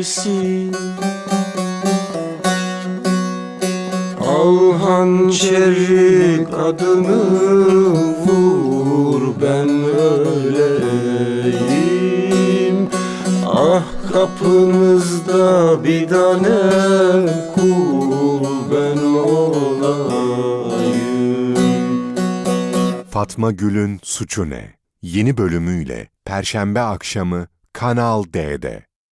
versin Al hançeri kadını vur ben öleyim Ah kapınızda bir tane kul ben olayım Fatma Gül'ün Suçu Ne? Yeni bölümüyle Perşembe akşamı Kanal D'de.